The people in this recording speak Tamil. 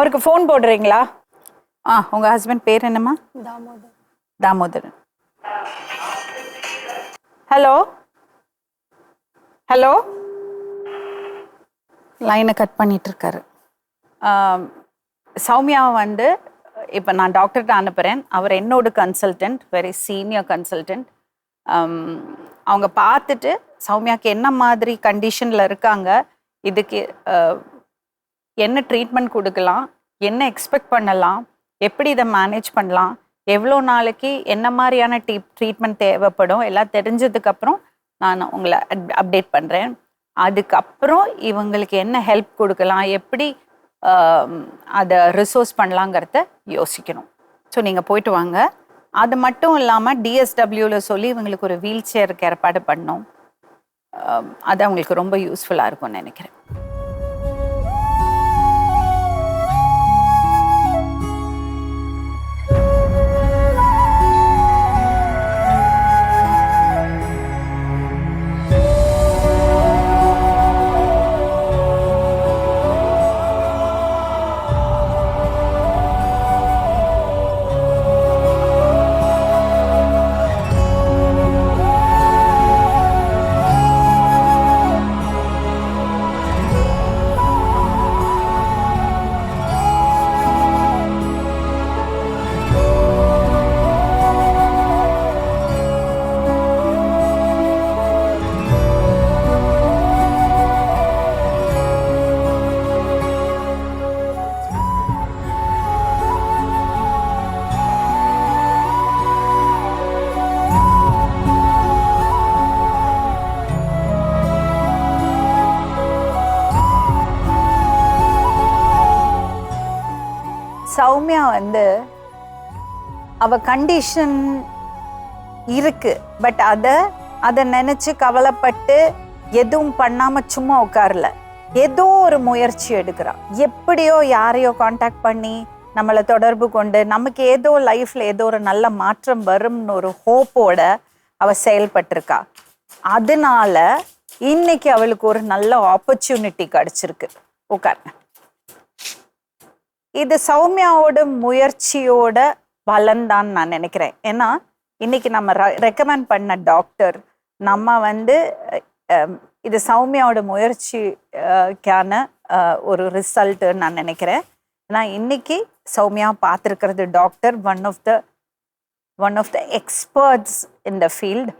அவருக்கு ஃபோன் போடுறீங்களா? ஆ உங்க ஹஸ்பண்ட் பேர் என்னம்மா? தாமோதர். தாமோதரன் ஹலோ ஹலோ லைனை கட் பண்ணிட்டு இருக்காரு சௌமியாவை வந்து இப்போ நான் டாக்டர்கிட்ட அனுப்புகிறேன் அவர் என்னோட கன்சல்டன்ட் வெரி சீனியர் கன்சல்டன்ட் அவங்க பார்த்துட்டு சௌமியாவுக்கு என்ன மாதிரி கண்டிஷனில் இருக்காங்க இதுக்கு என்ன ட்ரீட்மெண்ட் கொடுக்கலாம் என்ன எக்ஸ்பெக்ட் பண்ணலாம் எப்படி இதை மேனேஜ் பண்ணலாம் எவ்வளோ நாளைக்கு என்ன மாதிரியான டீ ட்ரீட்மெண்ட் தேவைப்படும் எல்லாம் தெரிஞ்சதுக்கப்புறம் நான் உங்களை அப்டேட் பண்ணுறேன் அதுக்கப்புறம் இவங்களுக்கு என்ன ஹெல்ப் கொடுக்கலாம் எப்படி அதை ரிசோர்ஸ் பண்ணலாங்கிறத யோசிக்கணும். ஸோ நீங்கள் போயிட்டு வாங்க. அது மட்டும் இல்லாமல் டிஎஸ்டபிள்யூவில் சொல்லி இவங்களுக்கு ஒரு வீல் சேருக்கு ஏற்பாடு பண்ணோம் அது அவங்களுக்கு ரொம்ப யூஸ்ஃபுல்லாக இருக்கும்னு நினைக்கிறேன். சௌமியா வந்து அவ கண்டிஷன் இருக்கு. பட் அதை அதை நினைச்சு கவலைப்பட்டு எதுவும் பண்ணாம சும்மா உட்காரல. ஏதோ ஒரு முயற்சி எடுக்கிறான் எப்படியோ யாரையோ காண்டாக்ட் பண்ணி நம்மளை தொடர்பு கொண்டு நமக்கு ஏதோ லைஃப்ல ஏதோ ஒரு நல்ல மாற்றம் வரும்னு ஒரு ஹோப்போட அவ செயல்பட்டிருக்கா. அதனால இன்னைக்கு அவளுக்கு ஒரு நல்ல ஆப்பர்ச்சுனிட்டி கிடைச்சிருக்கு. உட்காருங்க. இது சௌமியாவோட முயற்சியோட பலன்தான் நான் நினைக்கிறேன். ஏன்னா இன்னைக்கு நம்ம ரெக்கமெண்ட் பண்ண டாக்டர் நம்ம வந்து இது சௌமியாவோட முயற்சிக்கான ஒரு ரிசல்ட்டுன்னு நான் நினைக்கிறேன். ஏன்னா இன்னைக்கு Soumya பார்த்துருக்கிறது doctor one of the one of the experts in the field